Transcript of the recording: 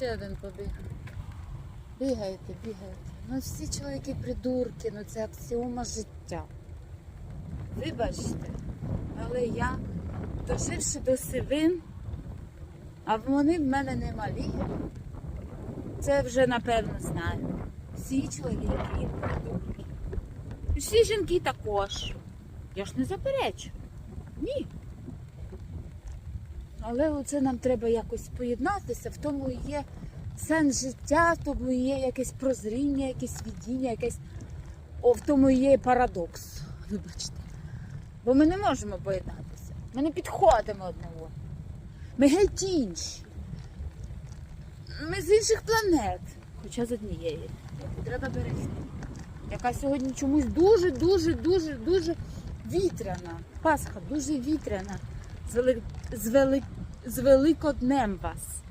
ще один побіг. Бігайте, бігайте. Ну всі чоловіки придурки, ну це аксіома життя. Вибачте, але я, доживши до сивин, а вони в мене не малі. Це вже напевно знаю. Всі чоловіки придурки. І всі жінки також. Я ж не заперечу. Ні. Але оце нам треба якось поєднатися, в тому є сенс життя, в тому є якесь прозріння, якесь відіння, якесь. О, в тому є парадокс. Вибачте. Бо ми не можемо поєднатися. Ми не підходимо одного. Ми геть інші. Ми з інших планет. Хоча з однієї. Треба берегти. Яка сьогодні чомусь дуже, дуже, дуже, дуже вітряна. Пасха дуже вітряна. З, вели... з, вели... з Великоднем вас.